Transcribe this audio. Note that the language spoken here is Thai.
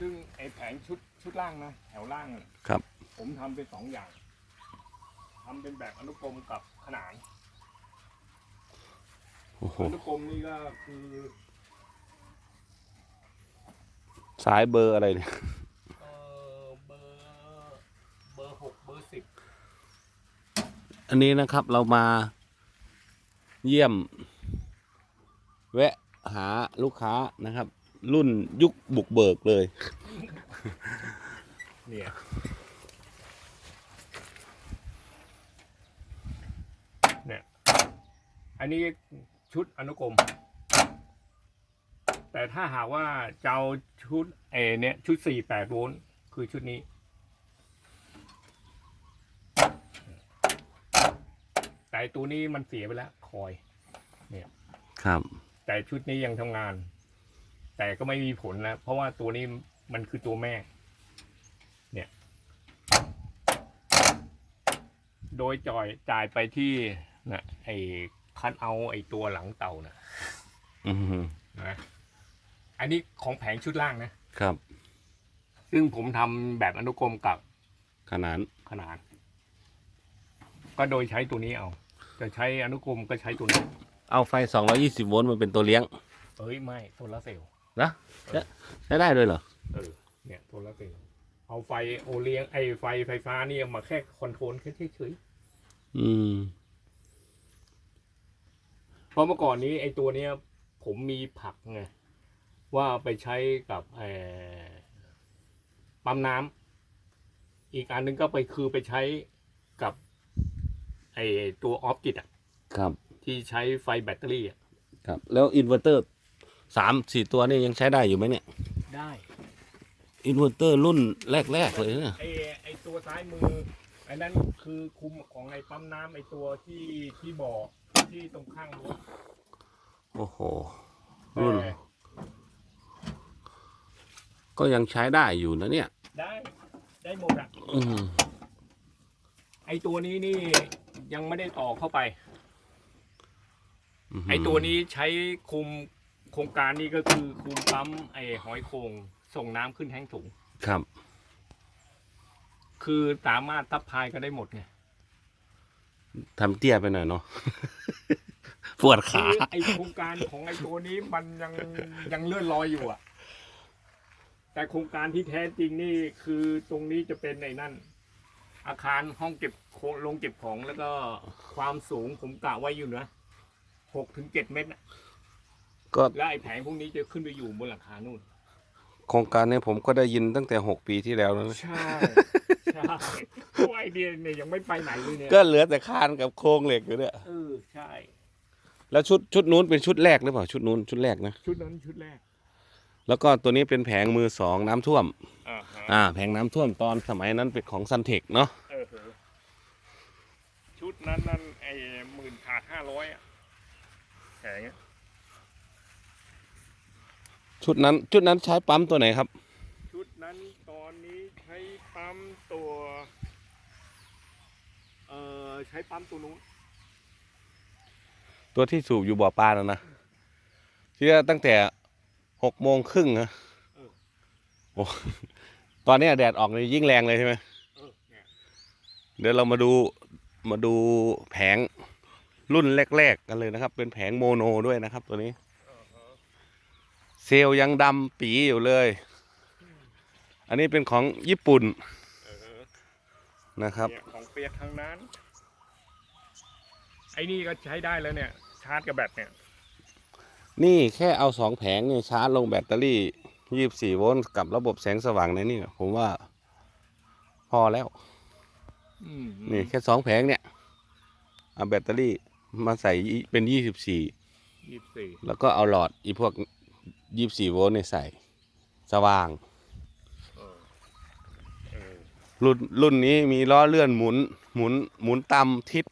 ซึ่งไอ้แผงชุดชุดล่างนะแถวล่างน่ะครับ ผมทำเป็นสองอย่างทำเป็นแบบอนุกรมกับขนานโอ้โหอนุกรมนี่ก็คือสายเบอร์อะไรเนี่ย เออเบอร์เบอร์หกเบอร์สิบอันนี้นะครับเรามาเยี่ยม แวะหาลูกค้านะครับ รุ่นยุคบุกเบิกเลย เนี่ยเนี่ยอันนี้ชุดอนุกรม แต่ถ้าหากว่าจะเอาชุดเอเนี่ย ชุดสี่แปดโวลต์คือชุดนี้ แต่ตัวนี้มันเสียไปแล้ว คอยครับ แต่ชุดนี้ยังทำงาน แต่ก็ไม่มีผลแล้วเพราะว่าตัวนี้มันคือตัวแม่ เนี่ย โดยจ่อยจ่ายไปที่นะไอ้คัดเอาไอ้ตัวหลังเต่านะอืมนะอันนี้ของแผงชุดล่างนะ ครับ ซึ่งผมทำแบบอนุกรมกับขนาดขนาดก็โดยใช้ตัวนี้เอา จะใช้อนุกรมก็ใช้ตัวนี้ เอาไฟ 220 โวลต์มาเป็นตัวเลี้ยง เอ้ย ไม่โซลาร์เซลล์ นะใช้ใช้ได้ด้วยเหรอเออเนี่ยโซลาร์เซลล์เอาไฟโอเลี้ยงไอไฟไฟฟ้านี่เอามาแค่คอนโทรลแค่เฉยอืมๆเพราะเมื่อก่อนนี้ไอตัวเนี้ย ผมมีผักไงว่าไปใช้กับเออปั๊มน้ำอีกอันหนึงก็ไปคือไปใช้กับ ไอตัวออฟกิตอะครับ ที่ใช้ไฟแบตเตอรี่อะครับ แล้วอินเวอร์เตอร์ สามสี่ตัวนี่ยังใช้ได้อยู่ไหมเนี่ย ได้อินเวอร์เตอร์รุ่นแรก ๆ เลยนะไอไอตัวซ้ายมือไอ้นั้นคือคุมของไอปั๊มน้ำไอตัวที่ที่บ่อที่ตรงข้างรั้วโอ้โห รุ่น แต่ก็ยังใช้ได้อยู่นะเนี่ย ได้ได้หมดอะอืมไอตัวนี้นี่ยังไม่ได้ต่อเข้าไป ไอตัวนี้ใช้คุม โครงการนี้ก็คือคุมปั๊มไอหอยโขงส่งน้ำขึ้นแท้งถุง ครับ คือสามารถทับพายก็ได้หมดไงทำเตี้ยไปหน่อยเนาะ ปวดคืขา อไอโครงการของไอตัวนี้มันยังยังเลื่อนลอยอยู่อะ แต่โครงการที่แท้จริงนี่คือตรงนี้จะเป็นในนั่น อาคารห้องเก็บโคโรงเก็บของแล้วก็ความสูงผมกะไว้อยู่นะหกถึงเจ็ดเมตรน่ะ ก็แล้วไอ้แผงพวกนี้จะขึ้นไปอยู่บนหลังคานู่น โครงการเนี้ผมก็ได้ยินตั้งแต่หกปีที่แล้วแล้วนะใช่ ใช่เพราะไอเดียเนี่ยยังไม่ไปไหนเลยเนี่ยก็เหลือแต่คานกับโครงเหล็กอยู่เนี่ยเออใช่ แล้วชุดชุดนู้นเป็นชุดแรกหรือเปล่าชุดนู้นชุดแรกนะชุดนั้นชุดแรกแล้วก็ตัวนี้เป็นแผงมือสองน้ำท่วม อ่าฮะอ่า แผงน้ำท่วมตอนสมัยนั้นเป็นของซันเทคเนาะเออเหอะชุดนั้นนั่นไอ้หมื่นขาดห้าร้อยอะแผงอะ ชุดนั้น ชุดนั้นใช้ปั๊มตัวไหนครับ ชุดนั้นตอนนี้ใช้ปั๊มตัว เอ่อใช้ปั๊มตัวนู้นตัวที่สูบอยู่บ่อปลานะนะที่ว่าตั้งแต่หกโมงครึ่งนะโอ้ตอนนี้แดดออกเลยยิ่งแรงเลยใช่ไหมเออเนี่ยเดี๋ยวเรามาดูมาดูแผงรุ่นแรก ๆ กันเลยนะครับ เป็นแผงโมโนด้วยนะครับ ตัวนี้อ่าฮะ เซลล์ยังดำปีอยู่เลย อันนี้เป็นของญี่ปุ่นเออนะครับเนี่ยของเปียกทางนั้น ไอ้นี่ก็ใช้ได้แล้วเนี่ย ชาร์จกับแบตเนี่ย นี่แค่เอาสองแผงเนี่ยชาร์จลงแบตเตอรี่ยี่บสี่โวลต์กับระบบแสงสว่างในนี่ผมว่า พอแล้วอืมนี่แค่สองแผงเนี่ยเอาแบตเตอรี่มาใส่ยี่เป็นยี่สิบสี่ยี่สิบสี่แล้วก็เอาหลอดอีพวก ยี่บสี่โวลต์เนี่ยใส่ สว่างเออเออรุ่นรุ่นนี้มีล้อเลื่อนหมุน หมุนหมุนตามทิศ